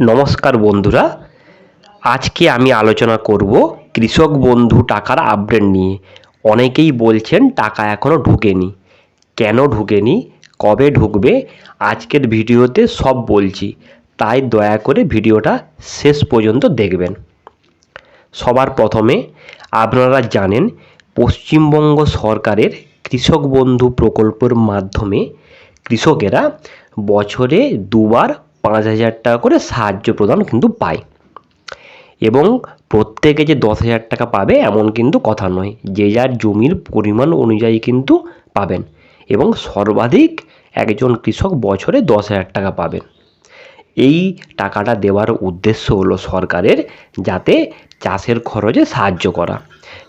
নমস্কার বন্ধুরা, আজকে আমি আলোচনা করব কৃষক বন্ধু টাকার আপডেট নিয়ে। অনেকেই বলছেন টাকা এখনও ঢুকেনি। কেন ঢুকেনি? কবে ঢুকবে? আজকের ভিডিওতে সব বলছি। তাই দয়া করে ভিডিওটা শেষ পর্যন্ত দেখবেন। সবার প্রথমে আপনারা জানেন, পশ্চিমবঙ্গ সরকারের কৃষক বন্ধু প্রকল্পের মাধ্যমে কৃষকেরা বছরে দুবার পাঁচ হাজার টাকা করে সাহায্য প্রদান কিন্তু পায়। এবং প্রত্যেকে যে দশ হাজার টাকা পাবে এমন কিন্তু কথা নয়, যে যার জমির পরিমাণ অনুযায়ী কিন্তু পাবেন এবং সর্বাধিক একজন কৃষক বছরে দশ হাজার টাকা পাবেন। এই টাকাটা দেওয়ার উদ্দেশ্য হলো সরকারের যাতে চাষের খরচে সাহায্য করা।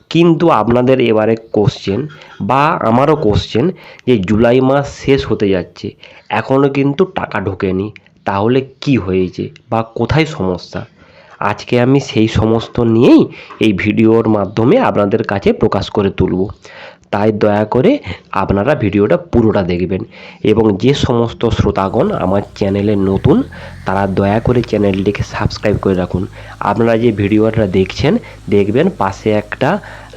কিন্তু আপনাদের এবারে কোশ্চেন বা আমারও কোশ্চেন যে জুলাই মাস শেষ হতে যাচ্ছে এখনও কিন্তু টাকা ঢোকেনি। তাহলে কি হয়েছে বা কোথায় সমস্যা? আজকে আমি সেই সমস্ত নিয়েই এই ভিডিওর মাধ্যমে আপনাদের কাছে প্রকাশ করে তুলব। তাই দয়া করে আপনারা ভিডিওটা পুরোটা দেখবেন। এবং যে সমস্ত শ্রোতাগণ আমার চ্যানেলে নতুন, তারা দয়া করে চ্যানেলটিকে সাবস্ক্রাইব করে রাখুন। আপনারা যে ভিডিওটা দেখছেন, দেখবেন পাশে একটা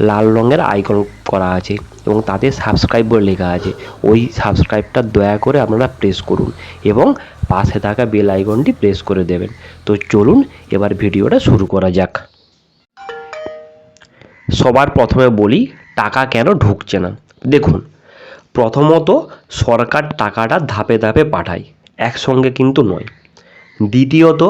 লাল রঙের আইকন করা আছে এবং তাতে সাবস্ক্রাইব বলে লেখা আছে। ওই সাবস্ক্রাইবটা দয়া করে আপনারা প্রেস করুন এবং পাশে থাকা বেল আইকনটি প্রেস করে দেবেন। তো চলুন এবার ভিডিওটা শুরু করা যাক। সবার প্রথমে বলি টাকা কেন ঢুকছে না? দেখুন, প্রথমত সরকার টাকাটা ধাপে ধাপে পাঠায়, একসঙ্গে কিন্তু নয়। দ্বিতীয়ত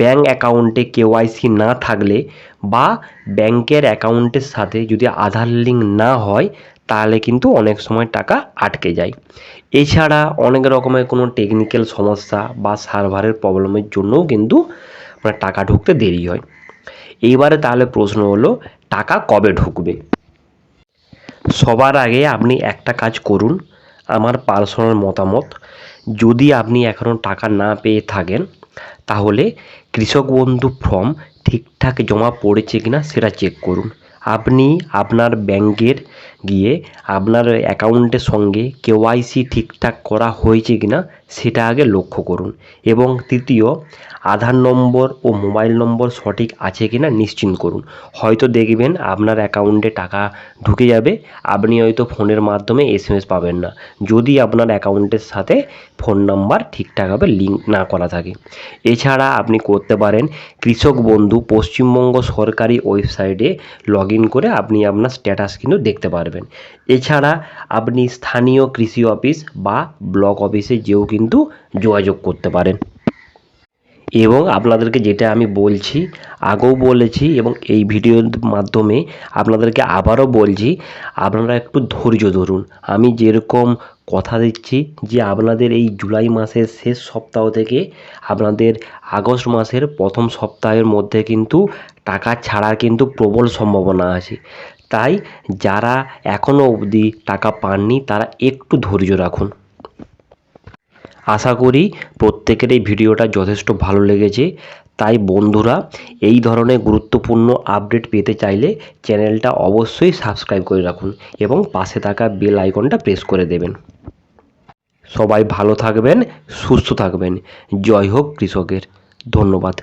ব্যাঙ্ক অ্যাকাউন্টে কেওয়াইসি না থাকলে বা ব্যাংকের অ্যাকাউন্টের সাথে যদি আধার লিঙ্ক না হয়, তাহলে কিন্তু অনেক সময় টাকা আটকে যায়। এছাড়া অনেক রকমের কোনো টেকনিক্যাল সমস্যা বা সার্ভারের প্রবলেমের জন্যও কিন্তু মানে টাকা ঢুকতে দেরি হয়। এইবারে তাহলে প্রশ্ন হলো, টাকা কবে ঢুকবে? সবার আগে আপনি একটা কাজ করুন, আমার পার্সোনাল মতামত। যদি আপনি এখনও টাকা না পেয়ে থাকেন, তাহলে কৃষক বন্ধু ফর্ম ঠিকঠাক জমা পড়েছে কিনা সেটা চেক করুন। আপনি আপনার ব্যাংকের গিয়ে আপনার অ্যাকাউন্টের সঙ্গে কেওয়াইসি ঠিকঠাক করা হয়েছে কিনা সেটা আগে লক্ষ্য করুন। এবং তৃতীয়, আধার নম্বর ও মোবাইল নম্বর সঠিক আছে কিনা নিশ্চিত করুন। হয়তো দেখবেন আপনার অ্যাকাউন্টে টাকা ঢুকে যাবে, আপনি হয়তো ফোনের মাধ্যমে এসএমএস পাবেন না। যদি আপনার অ্যাকাউন্টের সাথে ফোন নাম্বার ঠিকঠাকভাবে লিঙ্ক না করা থাকে। এছাড়া আপনি করতে পারেন, কৃষক বন্ধু পশ্চিমবঙ্গ সরকারি ওয়েবসাইটে লগ করে আপনি আপনার স্ট্যাটাস কিন্তু দেখতে পারবেন। এছাড়া আপনি স্থানীয় কৃষি অফিস বা ব্লক অফিসে যেও কিন্তু যোগাযোগ করতে পারেন। এবং আপনাদেরকে যেটা আমি বলছি, আগেও বলেছি এবং এই ভিডিওর মাধ্যমে আপনাদেরকে আবারও বলছি, আপনারা একটু ধৈর্য ধরুন। আমি যেরকম কথা দিচ্ছি যে আপনাদের এই জুলাই মাসের শেষ সপ্তাহ থেকে আপনাদের আগস্ট মাসের প্রথম সপ্তাহের মধ্যে কিন্তু টাকা ছাড়ার কিন্তু প্রবল সম্ভাবনা আছে। তাই যারা এখনও অবধি টাকা পাননি, তারা একটু ধৈর্য রাখুন। আশা করি প্রত্যেকের এই ভিডিওটা যথেষ্ট ভালো লেগেছে। তাই বন্ধুরা, এই ধরনের গুরুত্বপূর্ণ আপডেট পেতে চাইলে চ্যানেলটা অবশ্যই সাবস্ক্রাইব করে রাখুন এবং পাশে থাকা বেল আইকনটা প্রেস করে দেবেন। সবাই ভালো থাকবেন, সুস্থ থাকবেন। জয় হোক কৃষকের। ধন্যবাদ।